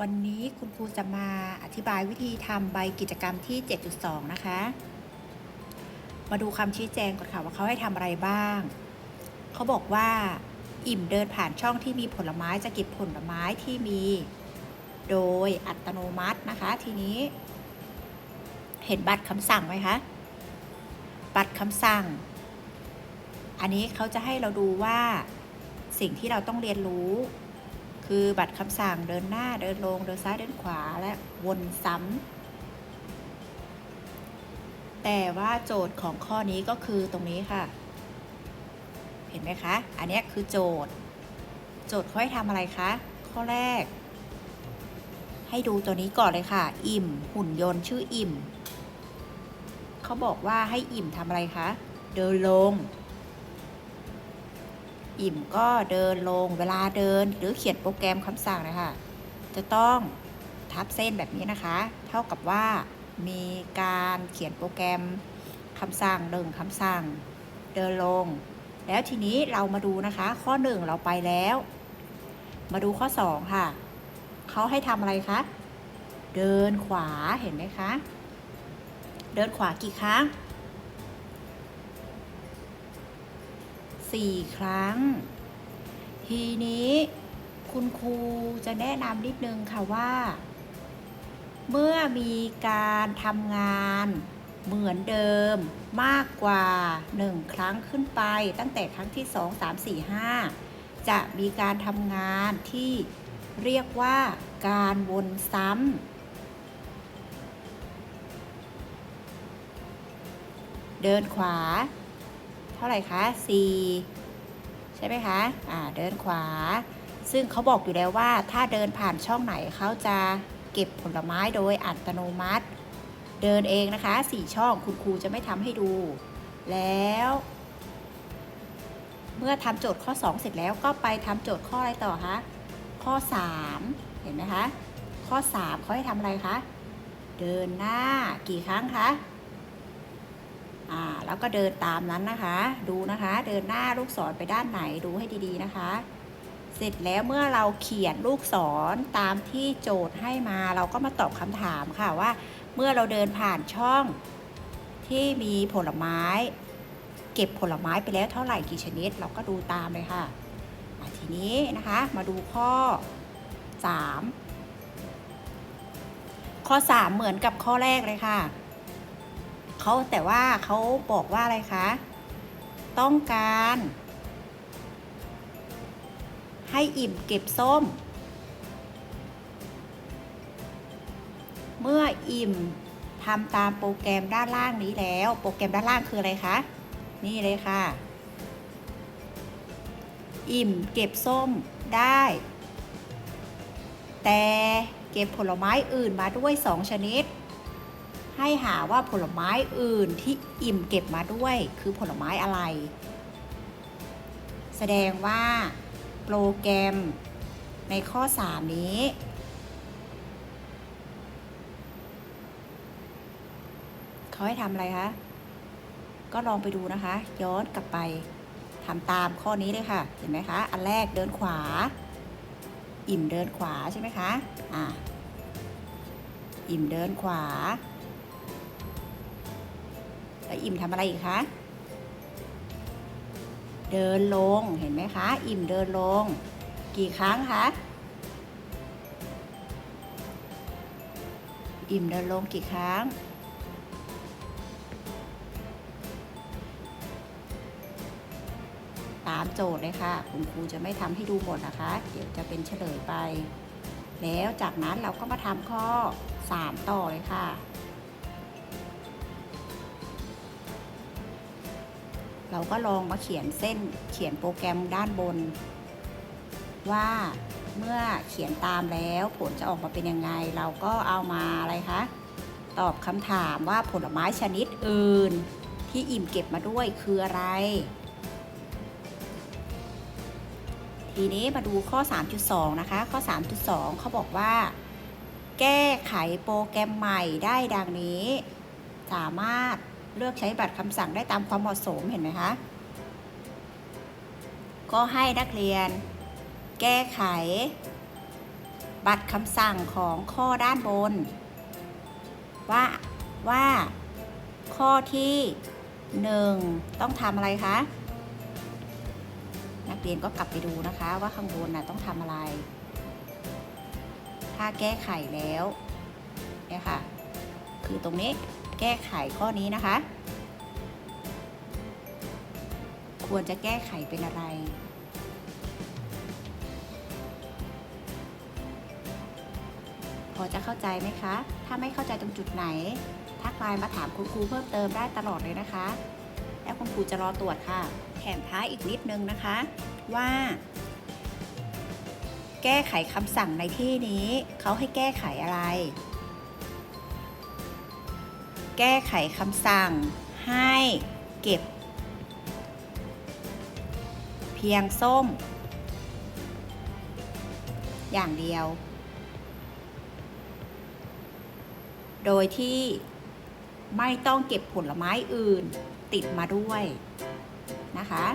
วันนี้คุณครูจะมาอธิบายวิธีทำใบกิจกรรมที่ 7.2 นะคะ มาดูคำชี้แจงก่อนค่ะว่าเขาให้ทำอะไรบ้าง เขาบอกว่า อิ่มเดินผ่านช่องที่มีผลไม้จะเก็บผลไม้ที่มี โดยอัตโนมัตินะคะ ทีนี้ เห็นบัตรคำสั่งไหมคะ บัตรคำสั่ง อันนี้เขาจะให้เราดูว่าสิ่งที่เราต้องเรียนรู้ คือบัตรคำสั่งเดินหน้าเดินลง เดินซ้ายเดินขวาและวนซ้ำแต่ว่าโจทย์ของข้อนี้ก็คือตรงนี้ค่ะ เห็นไหมคะ อันนี้คือโจทย์ โจทย์เขาให้ทำอะไรคะ ข้อแรก ให้ดูตัวนี้ก่อนเลยค่ะ อิ่ม หุ่นยนต์ชื่ออิ่ม เขาบอกว่าให้อิ่มทำอะไรคะ เดินลง อิ่มก็เดินลงเวลาเดินหรือเขียนโปรแกรมคำสั่งนะคะจะต้องทับเส้นแบบนี้นะคะ เท่ากับว่ามีการเขียนโปรแกรมคำสั่งหนึ่งคำสั่ง เดินลง แล้วทีนี้เรามาดูนะคะ ข้อหนึ่งเราไปแล้ว มาดูข้อสองค่ะ เขาให้ทำอะไรคะเดินขวาเห็นไหมคะ เดินขวากี่ครั้ง สี่ครั้ง ทีนี้คุณครูจะแนะนำนิดนึงค่ะว่า เมื่อมีการทำงานเหมือนเดิมมากกว่า 1 ครั้งขึ้นไป ตั้งแต่ครั้งที่ 2 3 4 5 จะมีการทำงานที่เรียกว่าการวนซ้ำเดินขวา ท่าไหร่คะ 4 ใช่ไหมคะ อ่า เดินขวา ซึ่งเขาบอกอยู่แล้วว่าถ้าเดินผ่านช่องไหนเขาจะเก็บผลไม้โดยอัตโนมัติ เดินเองนะคะ 4 ช่องคุณครูจะไม่ทำให้ดู แล้ว เมื่อทำโจทย์ข้อ 2 เสร็จแล้วก็ไปทำโจทย์ข้ออะไรต่อคะ ข้อ 3 เห็นไหมคะ ข้อ 3เขาให้ทำอะไรคะ เดินหน้ากี่ครั้งคะ อ่าแล้วก็เดินตามนั้นนะคะ ดูนะคะ เดินหน้าลูกศรไปด้านไหนดูให้ดีๆนะคะ เสร็จแล้วเมื่อเราเขียนลูกศรตามที่โจทย์ให้มาเราก็มาตอบคำถามค่ะว่า เมื่อเราเดินผ่านช่องที่มีผลไม้ เก็บผลไม้ไปแล้วเท่าไหร่กี่ชนิด เราก็ดูตามเลยค่ะอะทีนี้นะคะมาดูข้อ 3 ข้อ 3 เหมือนกับข้อแรกเลยค่ะ เขาแต่ว่าเขาบอกว่าอะไรคะ ต้องการ ให้อิ่มเก็บส้ม เมื่ออิ่มทำตามโปรแกรมด้านล่างนี้แล้ว โปรแกรมด้านล่างคืออะไรคะ นี่เลยค่ะ อิ่มเก็บส้มได้ แต่เก็บผลไม้อื่นมาด้วย 2 ชนิด ให้หาว่าผลไม้อื่นที่อิ่มเก็บมาด้วยคือผลไม้อะไร แสดงว่าโปรแกรมในข้อ 3 นี้ เขาให้ทำอะไรคะ ก็ลองไปดูนะคะ ย้อนกลับไปทำตามข้อนี้เลยค่ะ เห็นไหมคะ อันแรกเดินขวา อิ่มเดินขวาใช่ไหมคะ อ่า อิ่มเดินขวา แล้วอิ่มทำอะไรอีกคะ เดินลงเห็นไหมคะ อิ่มเดินลง กี่ครั้งคะ อิ่มเดินลงกี่ครั้ง ตามโจทย์เลยค่ะ คุณครูจะไม่ทำให้ดูหมดนะคะ เดี๋ยวจะเป็นเฉลยไป แล้วจากนั้นเราก็มาทำข้อ 3 ต่อเลยค่ะ เราก็ลองมาเขียนเส้นเขียนโปรแกรมด้านบน ว่าเมื่อเขียนตามแล้วผลจะออกมาเป็นยังไง เราก็เอามาอะไรคะ ตอบคำถามว่าผลไม้ชนิดอื่น ที่อิ่มเก็บมาด้วยคืออะไร ทีนี้มาดูข้อ 3.2 นะคะ ข้อ 3.2 เขาบอกว่า แก้ไขโปรแกรมใหม่ได้ดังนี้ สามารถ เลือกใช้บัตรคำสั่งได้ตามความเหมาะสมเห็นไหมคะ ก็ให้นักเรียน แก้ไข บัตรคำสั่งของข้อด้านบน ว่าว่าข้อที่หนึ่งต้องทำอะไรคะ นักเรียนก็กลับไปดูนะคะว่าข้างบนนะต้องทำอะไร ถ้าแก้ไขแล้วเนี่ยค่ะ คือตรงนี้แก้ไขข้อนี้นะคะ ควรจะแก้ไขเป็นอะไร พอจะเข้าใจไหมคะ ถ้าไม่เข้าใจตรงจุดไหน ทักไลน์มาถามคุณครูเพิ่มเติมได้ตลอดเลยนะคะ แล้วคุณครูจะรอตรวจค่ะ แถมท้ายอีกนิดนึงนะคะ ว่า แก้ไขคำสั่งในที่นี้ เขาให้แก้ไขอะไร แก้ไขคำสั่ง ให้เก็บ เพียงส้ม อย่างเดียว โดยที่ไม่ต้องเก็บผลไม้อื่นติดมาด้วยนะคะ